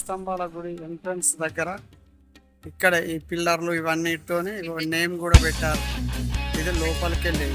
స్తంభాల గుడి ఎంట్రన్స్ దగ్గర. ఇక్కడ ఈ పిల్లర్లు ఇవన్నిటితోని నేమ్ కూడా పెట్టారు. ఇది లోపలికి వెళ్ళి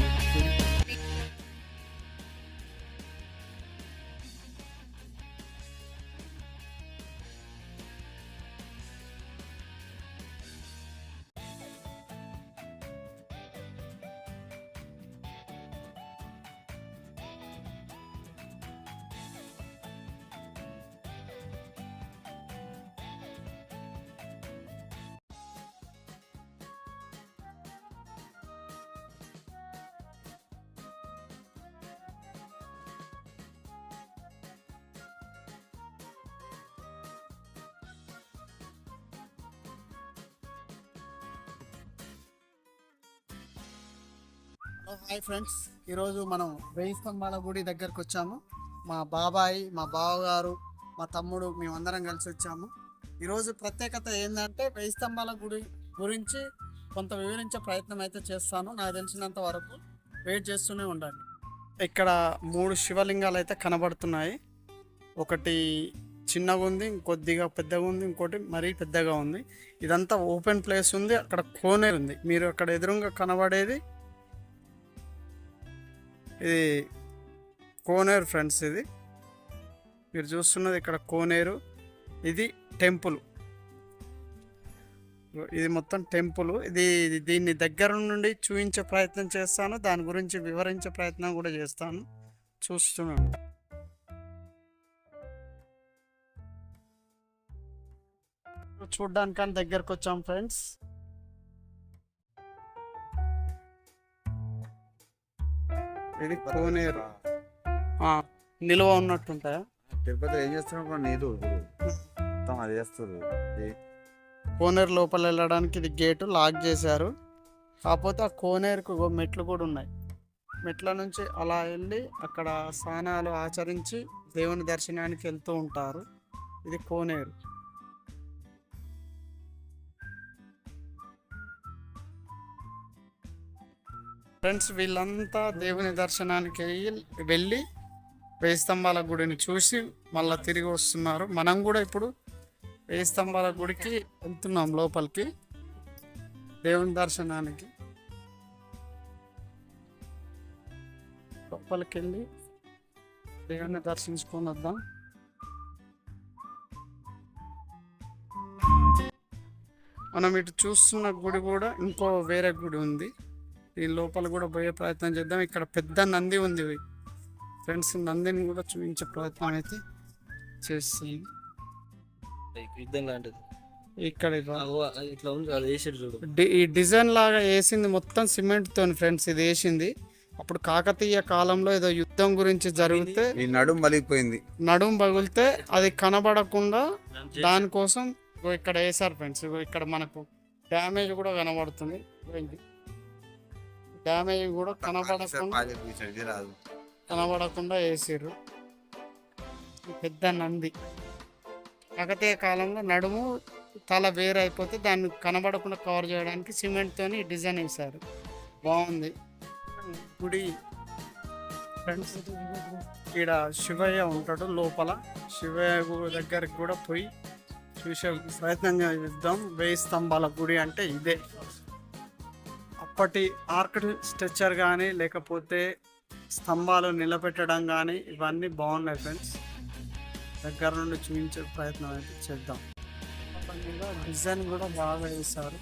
హాయ్ ఫ్రెండ్స్ ఈరోజు మనం వెయ్యి స్తంభాల గుడి దగ్గరకు వచ్చాము. మా బాబాయ్ మా బావగారు మా తమ్ముడు మేమందరం కలిసి వచ్చాము. ఈరోజు ప్రత్యేకత ఏంటంటే వెయ్యి స్తంభాల గుడి గురించి కొంత వివరించే ప్రయత్నం అయితే చేస్తాను. నాకు తెలిసినంత వరకు వెయిట్ చేస్తూనే ఉండండి. ఇక్కడ మూడు శివలింగాలు అయితే కనబడుతున్నాయి. ఒకటి చిన్నగా ఉంది ఇంకొద్దిగా పెద్దగా ఉంది ఇంకోటి మరీ పెద్దగా ఉంది. ఇదంతా ఓపెన్ ప్లేస్ ఉంది. అక్కడ కోనేరు ఉంది. మీరు అక్కడ ఎదురుగా కనబడేది ఇది కోనేరు ఫ్రెండ్స్ ఇది. మీరు చూస్తున్నది ఇక్కడ కోనేరు. ఇది టెంపుల్. ఇది మొత్తం టెంపుల్. ఇది దీన్ని దగ్గర నుండి చూపించే ప్రయత్నం చేస్తాను. దాని గురించి వివరించే ప్రయత్నం కూడా చేస్తాను. చూస్తున్నాను. చూడ్డానికని దగ్గరకు వచ్చాం ఫ్రెండ్స్. ఇది కోనేరు ఆ, నిలువ ఉన్నట్టుంటాయా తిరుపతి ఏం మొత్తం అది చేస్తారు కోనేరు లోపల వెళ్ళడానికి ఇది గేటు లాక్ చేశారు. కాకపోతే ఆ కోనేరుకు మెట్లు కూడా ఉన్నాయి. మెట్ల నుంచి అలా వెళ్ళి అక్కడ స్నానాలు ఆచరించి దేవుని దర్శనానికి వెళ్తూ ఉంటారు. ఇది కోనేరు. ఫ్రెండ్స్ వీళ్ళంతా దేవుని దర్శనానికి వెళ్ళి- వెళ్ళి వేయి స్తంభాల గుడిని చూసి మళ్ళీ తిరిగి వస్తున్నారు. మనం కూడా ఇప్పుడు వేయి స్తంభాల గుడికి వెళ్తున్నాం లోపలికి దేవుని దర్శనానికి. లోపలికి వెళ్ళి దేవుని దర్శించుకొని వద్దాం. మనం ఇటు చూస్తున్న గుడి కూడా ఇంకో వేరే గుడి ఉంది. ఈ లోపల కూడా పోయే ప్రయత్నం చేద్దాం. ఇక్కడ పెద్ద నంది ఉంది. ఫ్రెండ్స్ నందిని కూడా చూపించే ప్రయత్నం అయితే చేస్తాం యుద్ధం లాంటిది. ఇక్కడ ఇట్లా ఉంది. ఈ డిజైన్ లాగా వేసింది మొత్తం సిమెంట్ తోని ఫ్రెండ్స్ ఇది వేసింది. అప్పుడు కాకతీయ కాలంలో ఏదో యుద్ధం గురించి జరిగితే ఈ నడుం మలిగిపోయింది నడుం పగిలితే అది కనబడకుండా దానికోసం ఇక్కడ వేసారు ఫ్రెండ్స్. ఇక్కడ మనకు డ్యామేజ్ కూడా కనబడుతుంది. డ్యామేజ్ కూడా కనబడకుండా కనబడకుండా వేసారు పెద్ద నంది. కాకతీయ కాలంలో నడుము తల వేరు అయిపోతే దాన్ని కనబడకుండా కవర్ చేయడానికి సిమెంట్ తోని డిజైన్ వేశారు. బాగుంది. గుడి ఫ్రెండ్స్ ఇక్కడ శివయ్య ఉంటాడు లోపల. శివయ్య దగ్గరికి కూడా పోయి చూసే ప్రయత్నం చేద్దాం. వేయి స్తంభాల గుడి అంటే ఇదే. అప్పటి ఆర్కిటెక్చర్ కానీ లేకపోతే స్తంభాలు నిలబెట్టడం కానీ ఇవన్నీ బాగున్నాయి ఫ్రెండ్స్. దగ్గర నుండి చూపించే ప్రయత్నం అయితే చేద్దాం. డిజైన్ కూడా బాగా వేశారు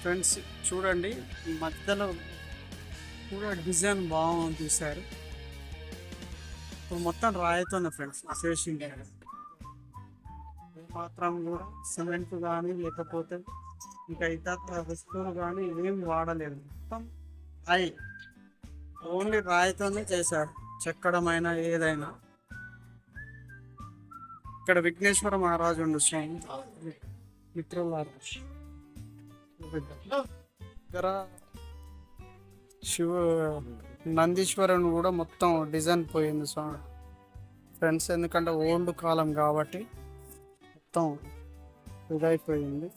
ఫ్రెండ్స్ చూడండి మధ్యలో కూడా డిజైన్ బాగుంది చూసారు ఇప్పుడు మొత్తం రాయితోనే ఫ్రెండ్స్ చేసింది మాత్రం కూడా సిమెంట్ కానీ లేకపోతే ఇంకా ఇతర వస్తువులు కానీ ఏం వాడలేదు. మొత్తం రాయి. ఓన్లీ రాయితోనే చేశారు చెక్కడమైనా ఏదైనా. ఇక్కడ విఘ్నేశ్వర మహారాజు ఉండు స్వామి దగ్గర శివ నందీశ్వరుని కూడా మొత్తం డిజైన్ పోయింది సో ఫ్రెండ్స్ ఎందుకంటే ఓల్డ్ కాలం కాబట్టి మొత్తం ఇదైపోయింది.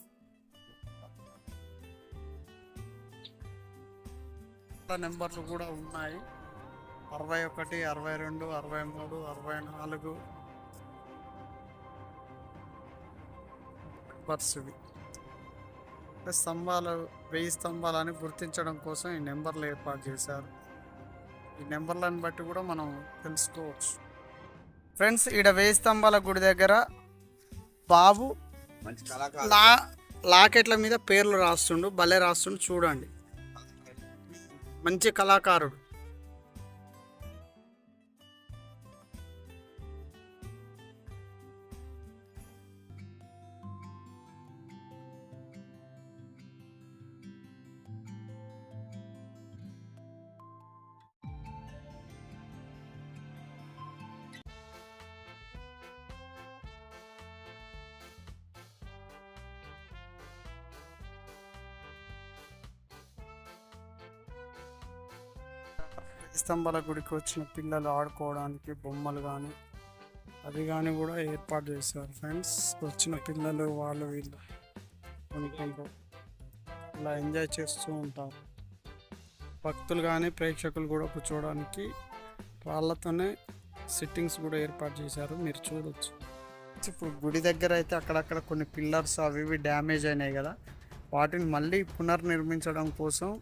నెంబర్లు కూడా ఉన్నాయి. అరవై ఒకటి అరవై రెండు అరవై మూడు అరవై నాలుగు. బస్సువి స్తంభాలు వెయ్యి స్తంభాలని గుర్తించడం కోసం ఈ నెంబర్లు ఏర్పాటు చేశారు. ఈ నెంబర్లను బట్టి కూడా మనం తెలుసుకోవచ్చు. ఫ్రెండ్స్ ఈడ వెయ్యి స్తంభాల గుడి దగ్గర బాబు లా లాకెట్ల మీద పేర్లు రాస్తుండు భలే రాస్తుండు చూడండి. మంచి కళాకారుడు. స్తంభాల గుడికి వచ్చిన పిల్లలు ఆడుకోవడానికి బొమ్మలు కానీ అది కానీ కూడా ఏర్పాటు చేశారు ఫ్రెండ్స్. వచ్చిన పిల్లలు వాళ్ళు వీళ్ళు కొనుక్కుంటూ ఇలా ఎంజాయ్ చేస్తూ ఉంటారు. భక్తులు కానీ ప్రేక్షకులు కూడా కూర్చోవడానికి వాళ్ళతోనే సిట్టింగ్స్ కూడా ఏర్పాటు చేశారు. మీరు చూడొచ్చు. ఇప్పుడు గుడి దగ్గర అయితే అక్కడక్కడ కొన్ని పిల్లర్స్ అవి ఇవి డ్యామేజ్ అయినాయి కదా. వాటిని మళ్ళీ పునర్నిర్మించడం కోసం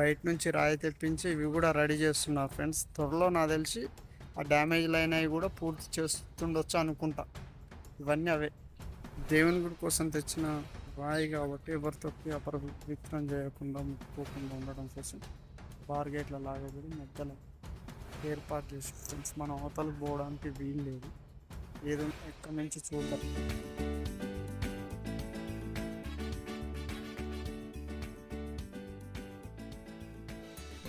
బయట నుంచి రాయి తెప్పించి ఇవి కూడా రెడీ చేస్తున్నారు ఫ్రెండ్స్. త్వరలో నాకు తెలిసి ఆ డ్యామేజ్ అయినవి కూడా పూర్తి చేస్తుండొచ్చు అనుకుంటా. ఇవన్నీ అవే. దేవుని గుడి కోసం తెచ్చిన రాయి కాబట్టి ఎవరితో అపవిత్రం చేయకుండా ముట్టుకోకుండా ఉండడం కోసం బార్గేట్ల లాగా కూడా మధ్యలో ఏర్పాటు చేసి ఫ్రెండ్స్ మనం అవతలకు పోవడానికి వీలు లేదు. ఏదైనా ఎక్కడి నుంచి చూద్దాం.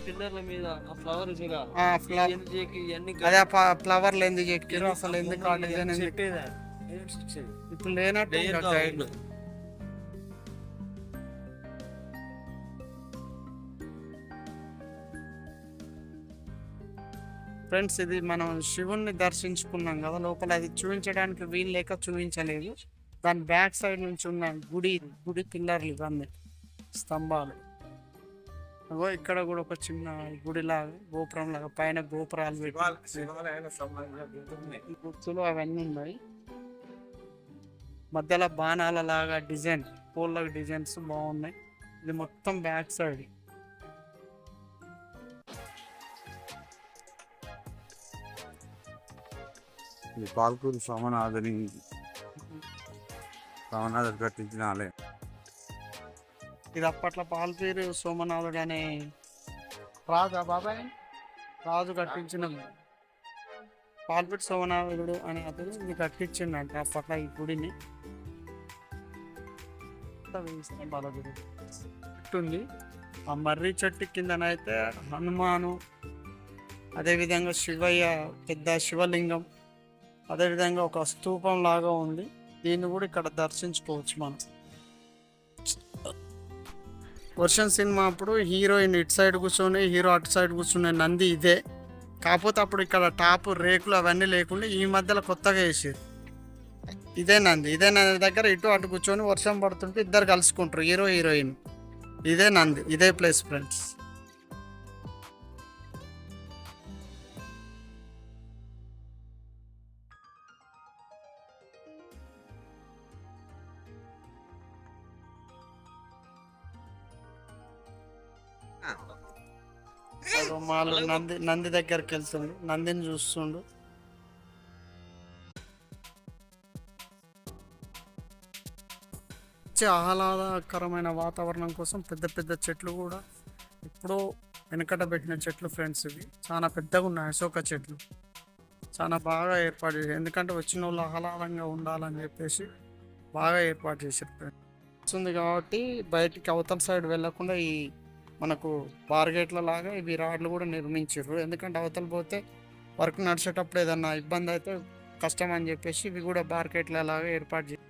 పిల్లర్ల మీద ఆ ఫ్లవర్ అదే ఫ్లవర్లు ఎందుకు ఎక్కిరు అసలు ఎందుకు ఇప్పుడు లేనట్టు. ఫ్రెండ్స్ ఇది మనం శివుణ్ణి దర్శించుకున్నాం కదా లోపల అది చూపించడానికి వీలు లేక చూపించలేదు. దాని బ్యాక్ సైడ్ నుంచి ఉన్న గుడి గుడి పిల్లర్లు ఇవన్నీ స్తంభాలు. అగో ఇక్కడ కూడా ఒక చిన్న గుడిలాగా గోపురం లాగా పైన గోపురాలు గుర్తులు అవన్నీ ఉన్నాయి. మధ్యలో బాణాల లాగా డిజైన్ పూల డిజైన్స్ బాగున్నాయి. ఇది మొత్తం బ్యాక్ సైడ్. ఈ పాల్కూరు సోమనాథుని సోమనాథుడు కట్టించిన ఆలయం. ఇది అప్పట్లో పాల్పేరు సోమనాథుడు అనే రాజా బాబాయ్ రాజు కట్టించిన. పాల్పేరు సోమనాథుడు అనే అతను ఇది కట్టించిండంట అప్పట్లో ఈ గుడిని. బాలగుడి చెట్టు ఉంది ఆ మర్రి చెట్టు కిందనైతే హనుమాను అదేవిధంగా శివయ్య పెద్ద శివలింగం అదేవిధంగా ఒక స్తూపం లాగా ఉంది. దీన్ని కూడా ఇక్కడ దర్శించుకోవచ్చు మనం. వర్షన్ సినిమా అప్పుడు హీరోయిన్ ఇటు సైడ్ కూర్చొని హీరో అటు సైడ్ కూర్చునే నంది ఇదే. కాకపోతే అప్పుడు ఇక్కడ టాప్ రేకులు అవన్నీ లేకుండా ఈ మధ్యలో కొత్తగా వేసారు ఇదే నంది. ఇదే నంది దగ్గర ఇటు అటు కూర్చొని వర్షం పడుతుంటే ఇద్దరు కలుసుకుంటారు హీరో హీరోయిన్. ఇదే నంది. ఇదే ప్లేస్ ఫ్రెండ్స్. మాలు నంది నంది దగ్గరికి వెళ్తుండు. నందిని చూస్తుండు. మంచి ఆహ్లాదకరమైన వాతావరణం కోసం పెద్ద పెద్ద చెట్లు కూడా ఇప్పుడు వెనకట పెట్టిన చెట్లు ఫ్రెండ్స్ ఇవి. చాలా పెద్దగా ఉన్నాయి అశోక చెట్లు. చాలా బాగా ఏర్పాటు చేశారు. ఎందుకంటే వచ్చిన వాళ్ళు ఆహ్లాదంగా ఉండాలని చెప్పేసి బాగా ఏర్పాటు చేశారు. ఫ్రెండ్స్ ఉంది కాబట్టి బయటికి అవతల సైడ్ వెళ్ళకుండా ఈ మనకు బార్గేట్ల లాగా ఇవి రాడ్లు కూడా నిర్మించారు ఎందుకంటే అవతల పోతే వర్క్ నడిచేటప్పుడు ఏదన్నా ఇబ్బంది అయితే కష్టం అని చెప్పేసి ఇవి కూడా బార్గేట్ల లాగా ఏర్పాటు చేశారు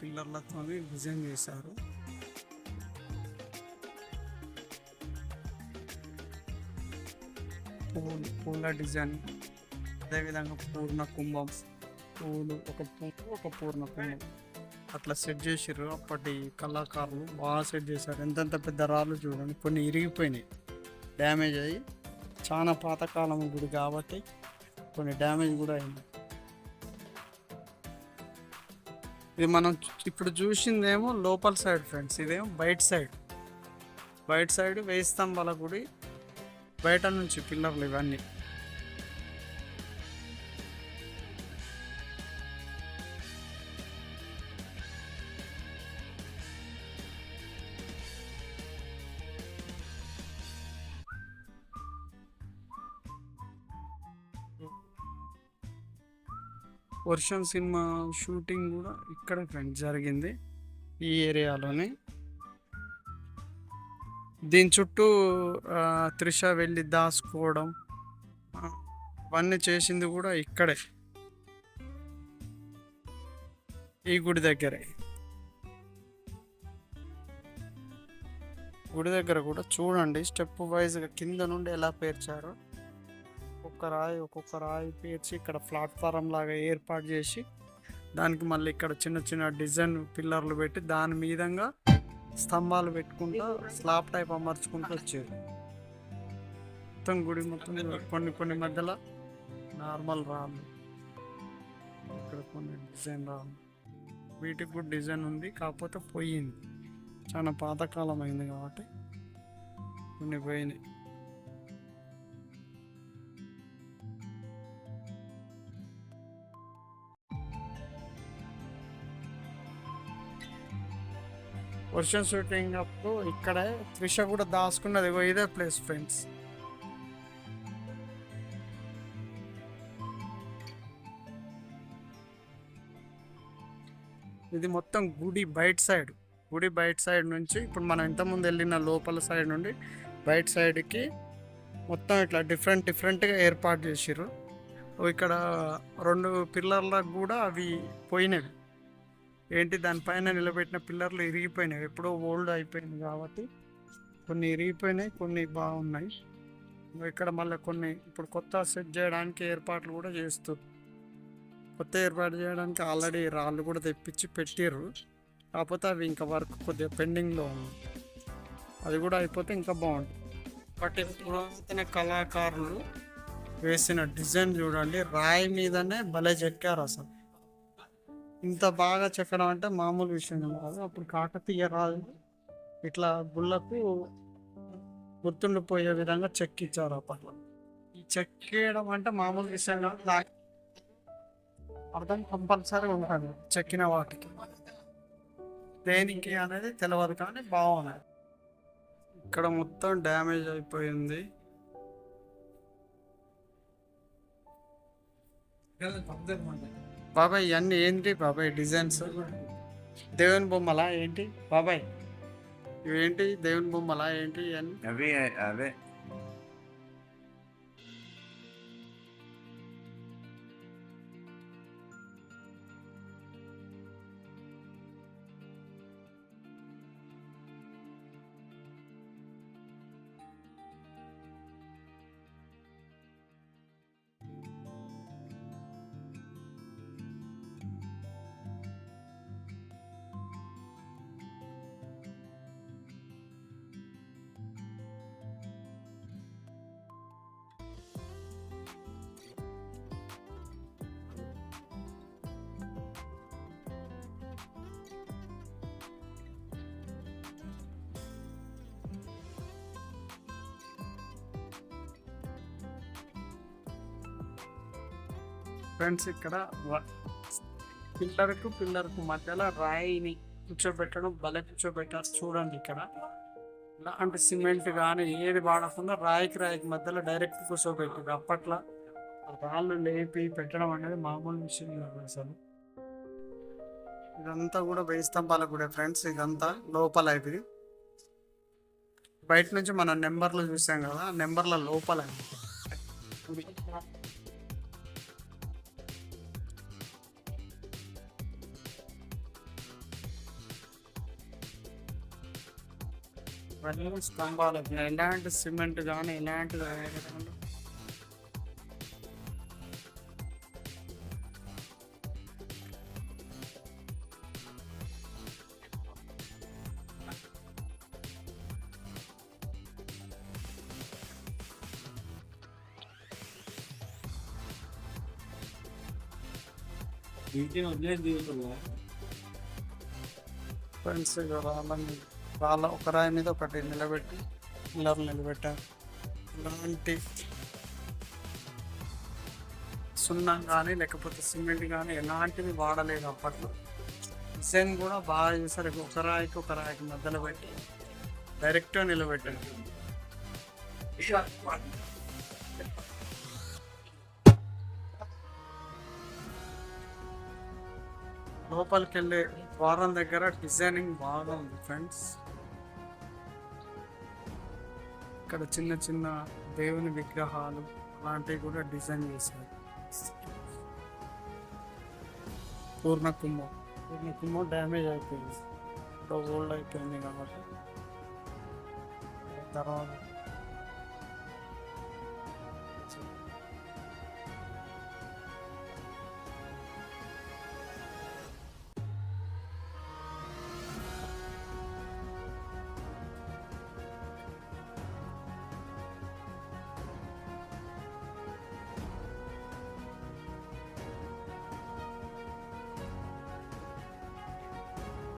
పిల్లర్లతో డిజైన్ చేశారు. పూల డిజైన్ అదేవిధంగా పూర్ణ కుంభం. పూలు ఒక పువ్వు ఒక పూర్ణ కుంభం అట్లా సెట్ చేసిర్రు. అప్పటి కళాకారులు బాగా సెట్ చేశారు. ఎంతెంత పెద్ద రాళ్ళు చూడండి. కొన్ని ఇరిగిపోయినాయి. డ్యామేజ్ అయ్యి చాలా పాతకాలం గుడి కాబట్టి కొన్ని డ్యామేజ్ కూడా అయింది. ఇది మనం ఇప్పుడు చూసిందేమో లోపల సైడ్ ఫ్రెండ్స్ ఇదేమో బయట సైడ్ బయట సైడ్ వేయి స్తంభాల గుడి. బయట నుంచి పిల్లర్లు ఇవన్నీ. వర్షం సినిమా షూటింగ్ కూడా ఇక్కడ ఫ్రెండ్ జరిగింది ఈ ఏరియాలోనే. దీని చుట్టూ త్రిష వెళ్ళి దాచుకోవడం అవన్నీ చేసింది కూడా ఇక్కడే. ఈ గుడి దగ్గరే. గుడి దగ్గర కూడా చూడండి స్టెప్ వైజ్గా కింద నుండి ఎలా పేర్చారో. ఒక్కొక్క రాయి ఒక్కొక్క రాయి పేర్చి ఇక్కడ ప్లాట్ఫారం లాగా ఏర్పాటు చేసి దానికి మళ్ళీ ఇక్కడ చిన్న చిన్న డిజైన్ పిల్లర్లు పెట్టి దాని మీదంగా స్తంభాలు పెట్టుకుంటూ స్లాబ్ టైప్ అమర్చుకుంటూ వచ్చేది మొత్తం గుడి మొత్తం కొన్ని కొన్ని మధ్యలో నార్మల్ రాళ్ళు. ఇక్కడ కొన్ని డిజైన్ రాళ్ళు. వీటికి కూడా డిజైన్ ఉంది కాకపోతే పోయింది. చాలా పాతకాలం అయింది కాబట్టి కొన్ని పోయినాయి. వర్షం షూటింగ్ అప్పుడు ఇక్కడే త్రిష కూడా దాచుకున్నది ఇదే ప్లేస్ ఫ్రెండ్స్ ఇది మొత్తం గుడి బయట సైడ్ గుడి బయట సైడ్ నుంచి ఇప్పుడు మనం ఇంతకుముందు వెళ్ళిన లోపల సైడ్ నుండి బయట సైడ్కి మొత్తం ఇట్లా డిఫరెంట్ డిఫరెంట్గా ఏర్పాటు చేసిర్రు. ఇక్కడ రెండు పిల్లర్లకు కూడా అవి పోయినవి. ఏంటి దానిపైన నిలబెట్టిన పిల్లర్లు ఇరిగిపోయినాయి. ఎప్పుడో ఓల్డ్ అయిపోయింది కాబట్టి కొన్ని ఇరిగిపోయినాయి కొన్ని బాగున్నాయి. ఇక్కడ మళ్ళీ కొన్ని ఇప్పుడు కొత్త సెట్ చేయడానికి ఏర్పాట్లు కూడా చేస్తారు కొత్త ఏర్పాటు చేయడానికి ఆల్రెడీ రాళ్ళు కూడా తెప్పించి పెట్టిర్రు. కాకపోతే అవి ఇంకా వర్క్ కొద్దిగా పెండింగ్లో ఉంది అది కూడా అయిపోతే ఇంకా బాగుంటుంది. బట్ పురాతన కళాకారులు వేసిన డిజైన్ చూడండి రాయి మీదనే భలే చెక్కారు అసలు. ఇంత బాగా చెక్కడం అంటే మామూలు విషయం కాదు. అప్పుడు కాకతీయ రాజు ఇట్లా గుళ్ళకు గుర్తుండిపోయే విధంగా చెక్ ఇచ్చారు అప్పట్లో ఈ చెక్ చేయడం అంటే మామూలు విషయం కాదు. అర్థం కంపల్సరీ ఉంటుంది చెక్కిన వాటికి. దేనికి అనేది తెలియదు కానీ బాగున్నాయి ఇక్కడ మొత్తం డ్యామేజ్ అయిపోయింది. బాబాయ్ ఇవన్నీ ఏంటి బాబాయ్ డిజైన్స్ దేవుని బొమ్మలా ఏంటి? బాబాయ్ ఇవేంటి? దేవుని బొమ్మలా ఏంటి? ఇవన్నీ? అవి అవే. ఫ్రెండ్స్ ఇక్కడ పిల్లర్కు పిల్లర్కు మధ్యలో రాయిని కూర్చోబెట్టడం భలే కూర్చోబెట్టారు చూడండి ఇక్కడ. అంటే సిమెంట్ కానీ ఏది వాడకుండా రాయికి రాయికి మధ్యలో డైరెక్ట్ కూర్చోబెట్టారు అప్పట్లో ఆ రాళ్ళు లేపి పెట్టడం అనేది మామూలు విషయం కాదు అసలు. ఇదంతా కూడా వెయ్యి స్తంభాల గుడే ఫ్రెండ్స్ ఇదంతా లోపల ఇది. బయట నుంచి మనం నెంబర్లు చూసాం కదా నెంబర్ల లోపల स्तंभ इलांट सिमेंट इलांट వాళ్ళ ఒక రాయి మీద ఒకటి నిలబెట్టి పిల్లర్లు నిలబెట్టారు. ఇలాంటి సున్నం కానీ లేకపోతే సిమెంట్ కానీ ఎలాంటివి వాడలేదు అప్పట్లో. డిజైన్ కూడా బాగా చేశారు. ఒక రాయికి ఒక రాయికి మధ్యలో పెట్టి డైరెక్ట్గా నిలబెట్టారు. లోపలికి వెళ్ళే ద్వారం దగ్గర డిజైనింగ్ బాగా ఉంది ఫ్రెండ్స్. ఇక్కడ చిన్న చిన్న దేవుని విగ్రహాలు అలాంటివి కూడా డిజైన్ చేశారు. పూర్ణ కుంభం పూర్ణ కుంభం డ్యామేజ్ అయిపోయింది. ఇప్పుడు ఓల్డ్ అయిపోయింది కాబట్టి. తర్వాత